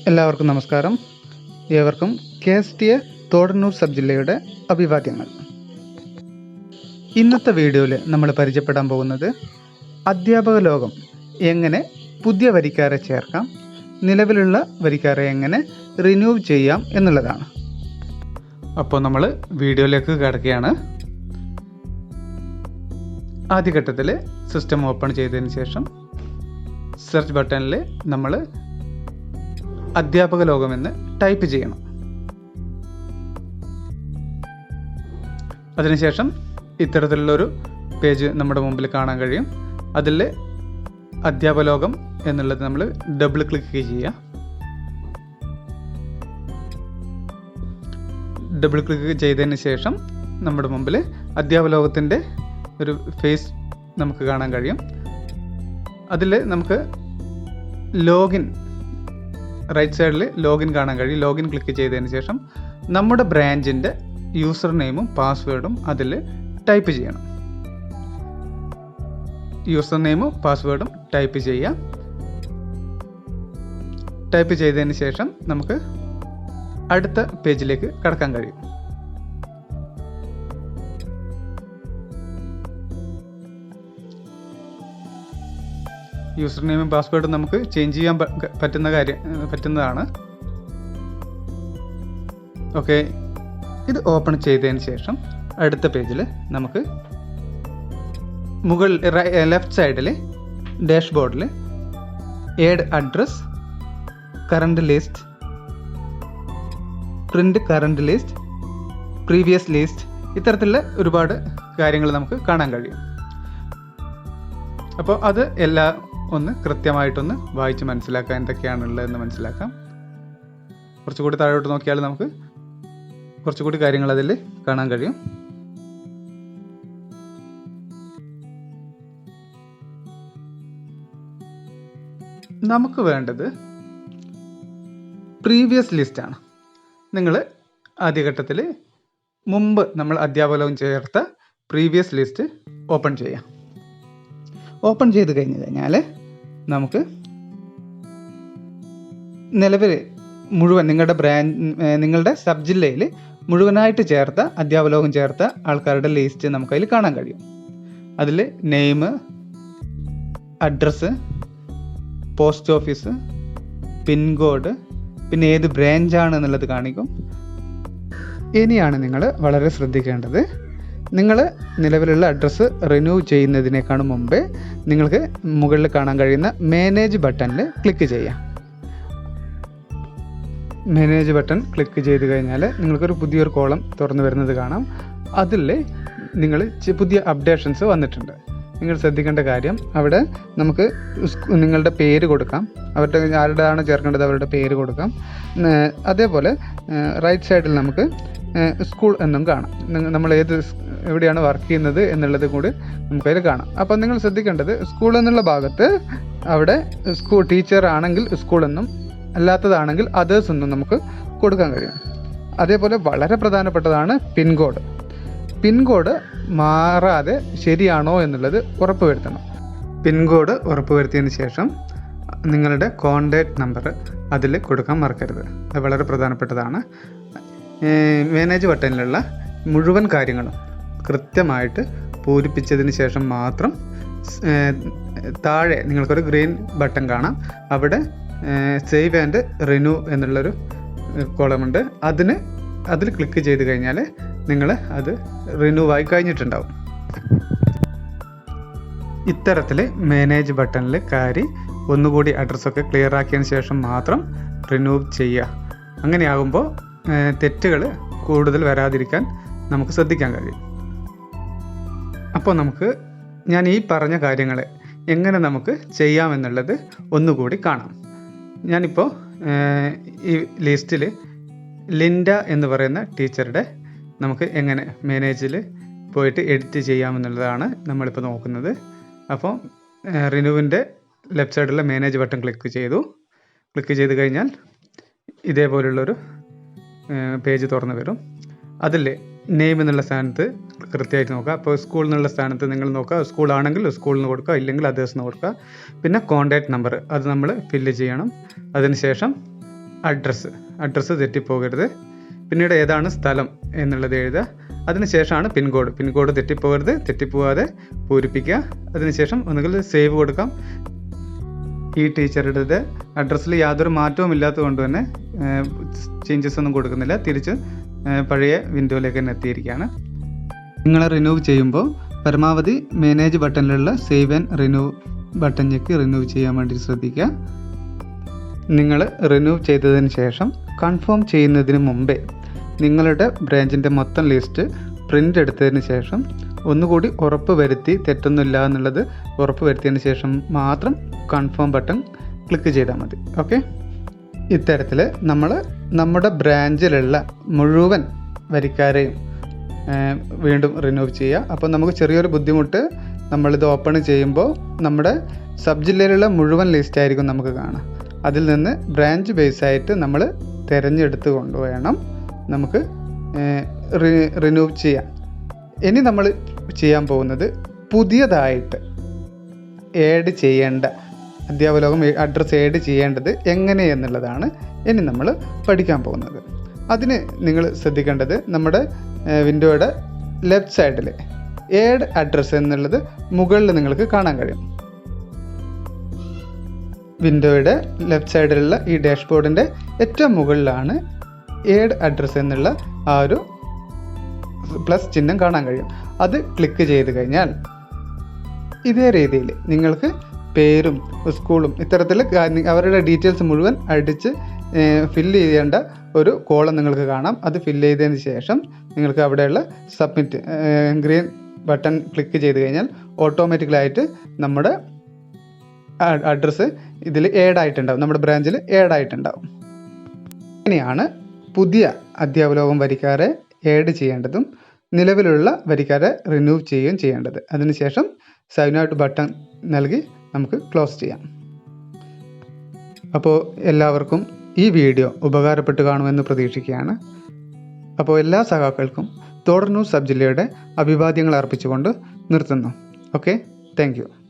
എല്ലാവർക്കും നമസ്കാരം. ഏവർക്കും K S T A Thodannur sub ജില്ലയുടെ അഭിവാദ്യങ്ങൾ. ഇന്നത്തെ വീഡിയോയിൽ നമ്മൾ പരിചയപ്പെടാൻ പോകുന്നത് അധ്യാപക ലോകം എങ്ങനെ പുതിയ വരിക്കാരെ ചേർക്കാം നിലവിലുള്ള വരിക്കാരെ എങ്ങനെ റിന്യൂവ് ചെയ്യാം എന്നുള്ളതാണ്. അപ്പോൾ നമ്മൾ വീഡിയോയിലേക്ക് കിടക്കുകയാണ്. ആദ്യഘട്ടത്തിൽ സിസ്റ്റം ഓപ്പൺ ചെയ്തതിന് ശേഷം സെർച്ച് ബട്ടണിൽ നമ്മൾ അധ്യാപക ലോകമെന്ന് ടൈപ്പ് ചെയ്യണം. അതിനുശേഷം ഇത്തരത്തിലുള്ളൊരു പേജ് നമ്മുടെ മുമ്പിൽ കാണാൻ കഴിയും. അതിൽ അധ്യാപലോകം എന്നുള്ളത് നമ്മൾ ഡബിൾ ക്ലിക്ക് ചെയ്യുക. ഡബിൾ ക്ലിക്ക് ചെയ്തതിന് ശേഷം നമ്മുടെ മുമ്പിൽ അധ്യാപലോകത്തിന്റെ ഒരു ഫേസ് നമുക്ക് കാണാൻ കഴിയും. അതിൽ നമുക്ക് ലോഗിൻ റൈറ്റ് സൈഡിൽ ലോഗിൻ കാണാൻ കഴിയും. ലോഗിൻ ക്ലിക്ക് ചെയ്തതിന് ശേഷം നമ്മുടെ ബ്രാഞ്ചിന്റെ യൂസർ നെയിമും പാസ്വേഡും അതിൽ ടൈപ്പ് ചെയ്യണം. യൂസർ നെയിമും പാസ്വേഡും ടൈപ്പ് ചെയ്യാം ടൈപ്പ് ചെയ്തതിന് ശേഷം നമുക്ക് അടുത്ത പേജിലേക്ക് കടക്കാൻ കഴിയും. യൂസർ നെയിമും പാസ്വേഡും നമുക്ക് ചേഞ്ച് ചെയ്യാൻ പറ്റുന്ന കാര്യം പറ്റുന്നതാണ്. ഓക്കെ. ഇത് ഓപ്പൺ ചെയ്തതിന് ശേഷം അടുത്ത പേജിൽ നമുക്ക് മുകൾ ലെഫ്റ്റ് സൈഡിൽ ഡാഷ്ബോർഡിൽ add address current list print current list previous list ഇത്തരത്തിലുള്ള ഒരുപാട് കാര്യങ്ങൾ നമുക്ക് കാണാൻ കഴിയും. അപ്പോൾ അത് എല്ലാം ഒന്ന് കൃത്യമായിട്ടൊന്ന് വായിച്ച് മനസ്സിലാക്കാൻ എന്തൊക്കെയാണുള്ളതെന്ന് മനസ്സിലാക്കാം. കുറച്ചുകൂടി താഴോട്ട് നോക്കിയാൽ നമുക്ക് കുറച്ചുകൂടി കാര്യങ്ങൾ അതിൽ കാണാൻ കഴിയും. നമുക്ക് വേണ്ടത് പ്രീവിയസ് ലിസ്റ്റാണ് നിങ്ങൾ ആദ്യഘട്ടത്തിൽ മുമ്പ് നമ്മൾ അധ്യാപകവും ചേർത്ത പ്രീവിയസ് ലിസ്റ്റ് ഓപ്പൺ ചെയ്യാം. ഓപ്പൺ ചെയ്ത് കഴിഞ്ഞ് കഴിഞ്ഞാൽ നമുക്ക് നിലവിൽ മുഴുവൻ നിങ്ങളുടെ ബ്രാൻഡ് നിങ്ങളുടെ സബ് ജില്ലയിൽ മുഴുവനായിട്ട് ചേർത്ത അധ്യാപലോകം ചേർത്ത ആൾക്കാരുടെ ലിസ്റ്റ് നമുക്കതിൽ കാണാൻ കഴിയും. അതിൽ name address post office pin code പിന്നെ ഏത് ബ്രാഞ്ചാണ് എന്നുള്ളത് കാണിക്കും. ഇനിയാണ് നിങ്ങൾ വളരെ ശ്രദ്ധിക്കേണ്ടത്. നിങ്ങൾ നിലവിലുള്ള അഡ്രസ്സ് റിന്യൂ ചെയ്യുന്നതിനേക്കാളും മുമ്പേ നിങ്ങൾക്ക് മുകളിൽ കാണാൻ കഴിയുന്ന മാനേജ് ബട്ടണിൽ ക്ലിക്ക് ചെയ്യാം. മാനേജ് ബട്ടൺ ക്ലിക്ക് ചെയ്ത് കഴിഞ്ഞാൽ നിങ്ങൾക്കൊരു പുതിയൊരു കോളം തുറന്നു വരുന്നത് കാണാം. അതിൽ നിങ്ങൾ പുതിയ അപ്ഡേഷൻസ് വന്നിട്ടുണ്ട്. നിങ്ങൾ ശ്രദ്ധിക്കേണ്ട കാര്യം അവിടെ നമുക്ക് നിങ്ങളുടെ പേര് കൊടുക്കാം. അവരുടെ ആരുടെയാണ് ചേർക്കേണ്ടത് അവരുടെ പേര് കൊടുക്കാം. അതേപോലെ റൈറ്റ് സൈഡിൽ നമുക്ക് സ്കൂൾ എന്നും കാണാം. നമ്മൾ ഏത് എവിടെയാണ് വർക്ക് ചെയ്യുന്നത് എന്നുള്ളത് കൂടി നമുക്കതിൽ കാണാം. അപ്പോൾ നിങ്ങൾ ശ്രദ്ധിക്കേണ്ടത് സ്കൂൾ എന്നുള്ള ഭാഗത്ത് അവിടെ സ്കൂൾ ടീച്ചർ ആണെങ്കിൽ സ്കൂൾ എന്നും അല്ലാത്തതാണെങ്കിൽ അതേഴ്സ് എന്നും നമുക്ക് കൊടുക്കാൻ കഴിയും. അതേപോലെ വളരെ പ്രധാനപ്പെട്ടതാണ് പിൻകോഡ് പിൻകോഡ് മാറാതെ ശരിയാണോ എന്നുള്ളത് ഉറപ്പുവരുത്തണം. പിൻകോഡ് ഉറപ്പുവരുത്തിയതിന് ശേഷം നിങ്ങളുടെ കോണ്ടാക്ട് നമ്പർ അതിൽ കൊടുക്കാൻ മറക്കരുത്. അത് വളരെ പ്രധാനപ്പെട്ടതാണ്. മാനേജ് ബട്ടണിലുള്ള മുഴുവൻ കാര്യങ്ങളും കൃത്യമായിട്ട് പൂരിപ്പിച്ചതിന് ശേഷം മാത്രം താഴെ നിങ്ങൾക്കൊരു ഗ്രീൻ ബട്ടൺ കാണാം. അവിടെ സേവ് ആൻഡ് റിന്യൂ എന്നുള്ളൊരു കോളമുണ്ട് അതിന് അതിൽ ക്ലിക്ക് ചെയ്ത് കഴിഞ്ഞാൽ നിങ്ങൾ അത് റിന്യൂ ആയി കഴിഞ്ഞിട്ടുണ്ടാവും. ഇത്തരത്തിൽ മാനേജ് ബട്ടണിൽ കയറി ഒന്നുകൂടി അഡ്രസ്സൊക്കെ ക്ലിയർ ആക്കിയതിന് ശേഷം മാത്രം റിന്യൂ ചെയ്യുക. അങ്ങനെയാകുമ്പോൾ തെറ്റുകൾ കൂടുതൽ വരാതിരിക്കാൻ നമുക്ക് ശ്രദ്ധിക്കാൻ കഴിയും. അപ്പോൾ നമുക്ക് ഞാൻ ഈ പറഞ്ഞ കാര്യങ്ങൾ എങ്ങനെ നമുക്ക് ചെയ്യാമെന്നുള്ളത് ഒന്നുകൂടി കാണാം. ഞാനിപ്പോൾ ഈ ലിസ്റ്റിൽ ലിൻഡ എന്ന് പറയുന്ന ടീച്ചറുടെ നമുക്ക് എങ്ങനെ മാനേജിൽ പോയിട്ട് എഡിറ്റ് ചെയ്യാമെന്നുള്ളതാണ് നമ്മളിപ്പോൾ നോക്കുന്നത്. അപ്പോൾ റിനുവിന്റെ ലെഫ്റ്റ് സൈഡിലുള്ള മാനേജ് ബട്ടൺ ക്ലിക്ക് ചെയ്തു. ക്ലിക്ക് ചെയ്ത് കഴിഞ്ഞാൽ ഇതേപോലുള്ളൊരു പേജ് തുറന്നു വരും. അതിൽ നെയിം എന്നുള്ള സ്ഥാനത്ത് കൃത്യമായിട്ട് നോക്കുക. അപ്പോൾ സ്കൂൾ എന്നുള്ള സ്ഥാനത്ത് നിങ്ങൾ നോക്കുക. സ്കൂളാണെങ്കിൽ സ്കൂളിൽ കൊടുക്കുക. ഇല്ലെങ്കിൽ അതേഴ്സ് നിന്ന് കൊടുക്കുക. പിന്നെ കോൺടാക്റ്റ് നമ്പർ. അത് നമ്മൾ ഫില്ല് ചെയ്യണം. അതിനുശേഷം അഡ്രസ്സ്. അഡ്രസ്സ് തെറ്റിപ്പോകരുത്. പിന്നീട് ഏതാണ് സ്ഥലം എന്നുള്ളത് എഴുതുക. അതിനുശേഷമാണ് പിൻകോഡ്. പിൻകോഡ് തെറ്റിപ്പോകരുത് തെറ്റിപ്പോവാതെ പൂരിപ്പിക്കുക. അതിനുശേഷം ഒന്നുകിൽ സേവ് കൊടുക്കാം. ഈ ടീച്ചറുടെ അഡ്രസ്സിൽ യാതൊരു മാറ്റവും ഇല്ലാത്തത് കൊണ്ട് തന്നെ ചേഞ്ചസ് ഒന്നും കൊടുക്കുന്നില്ല. തിരിച്ച് പഴയ വിൻഡോയിലേക്ക് തന്നെ എത്തിയിരിക്കുകയാണ്. നിങ്ങൾ റിന്യൂവ് ചെയ്യുമ്പോൾ പരമാവധി മാനേജ് ബട്ടണിലുള്ള സേവ് ആൻഡ് റിന്യൂ ബട്ടൺ ഞെക്കി റിന്യൂവ് ചെയ്യാൻ വേണ്ടി ശ്രദ്ധിക്കുക. നിങ്ങൾ റിന്യൂവ് ചെയ്തതിന് ശേഷം കൺഫേം ചെയ്യുന്നതിന് മുമ്പേ നിങ്ങളുടെ ബ്രാഞ്ചിന്റെ മൊത്തം ലിസ്റ്റ് പ്രിന്റ് എടുത്തതിന് ശേഷം ഒന്നുകൂടി ഉറപ്പ് വരുത്തി തെറ്റൊന്നുമില്ല എന്നുള്ളത് ഉറപ്പ് വരുത്തിയതിന് ശേഷം മാത്രം കൺഫേം ബട്ടൺ ക്ലിക്ക് ചെയ്താൽ മതി. ഓക്കെ ഇത്തരത്തിൽ നമ്മൾ നമ്മുടെ ബ്രാഞ്ചിലുള്ള മുഴുവൻ വരിക്കാരെയും വീണ്ടും റിന്യൂവ് ചെയ്യുക. അപ്പോൾ നമുക്ക് ചെറിയൊരു ബുദ്ധിമുട്ട് നമ്മളിത് ഓപ്പൺ ചെയ്യുമ്പോൾ നമ്മുടെ സബ് ജില്ലയിലുള്ള മുഴുവൻ ലിസ്റ്റ് ആയിരിക്കും നമുക്ക് കാണാം. അതിൽ നിന്ന് ബ്രാഞ്ച് ബേസ് ആയിട്ട് നമ്മൾ തിരഞ്ഞെടുത്ത് കൊണ്ടുവേണം. നമുക്ക് റിന്യൂ ചെയ്യാം. ഇനി നമ്മൾ ചെയ്യാൻ പോകുന്നത് പുതിയതായിട്ട് ഏഡ് ചെയ്യേണ്ട അധ്യാപലോകം അഡ്രസ്സ് ഏഡ് ചെയ്യേണ്ടത് എങ്ങനെ എന്നുള്ളതാണ് ഇനി നമ്മൾ പഠിക്കാൻ പോകുന്നത്. അതിന് നിങ്ങൾ ശ്രദ്ധിക്കേണ്ടത് നമ്മുടെ വിൻഡോയുടെ ലെഫ്റ്റ് സൈഡിൽ ഏഡ് അഡ്രസ്സ് എന്നുള്ളത് മുകളിൽ നിങ്ങൾക്ക് കാണാൻ കഴിയും. വിൻഡോയുടെ ലെഫ്റ്റ് സൈഡിലുള്ള ഈ ഡാഷ്ബോർഡിന്റെ ഏറ്റവും മുകളിലാണ് ഏഡ് അഡ്രസ്സ് എന്നുള്ള ആ ഒരു പ്ലസ് ചിഹ്നം കാണാൻ കഴിയും. അത് ക്ലിക്ക് ചെയ്ത് കഴിഞ്ഞാൽ ഇതേ രീതിയിൽ നിങ്ങൾക്ക് പേരും സ്കൂളും ഇത്തരത്തിൽ അവരുടെ ഡീറ്റെയിൽസ് മുഴുവൻ അടിച്ച് ഫില്ല് ചെയ്യേണ്ട ഒരു കോളം നിങ്ങൾക്ക് കാണാം. അത് ഫില്ല് ചെയ്തതിന് ശേഷം നിങ്ങൾക്ക് അവിടെയുള്ള സബ്മിറ്റ് ഗ്രീൻ ബട്ടൺ ക്ലിക്ക് ചെയ്ത് കഴിഞ്ഞാൽ ഓട്ടോമാറ്റിക്കലായിട്ട് നമ്മുടെ അഡ്രസ്സ് ഇതിൽ ഏഡ് ആയിട്ടുണ്ടാവും. നമ്മുടെ ബ്രാഞ്ചിൽ ഏഡ് ആയിട്ടുണ്ടാവും. ഇങ്ങനെയാണ് പുതിയ അധ്യാപലോകം വരിക്കാരെ ഏഡ് ചെയ്യേണ്ടതും നിലവിലുള്ള വരിക്കാരെ റിന്യൂവ് ചെയ്യുകയും ചെയ്യേണ്ടത്. അതിനുശേഷം സൈൻ ഔട്ട് ബട്ടൺ നൽകി നമുക്ക് ക്ലോസ് ചെയ്യാം. അപ്പോൾ എല്ലാവർക്കും ഈ വീഡിയോ ഉപകാരപ്പെട്ട് കാണുമെന്ന് പ്രതീക്ഷിക്കുകയാണ്. അപ്പോൾ എല്ലാ സഹാക്കൾക്കും തോടർ ന്യൂസ് സബ് ജില്ലയുടെ അഭിവാദ്യങ്ങൾ അർപ്പിച്ചുകൊണ്ട് നിർത്തുന്നു. Okay thank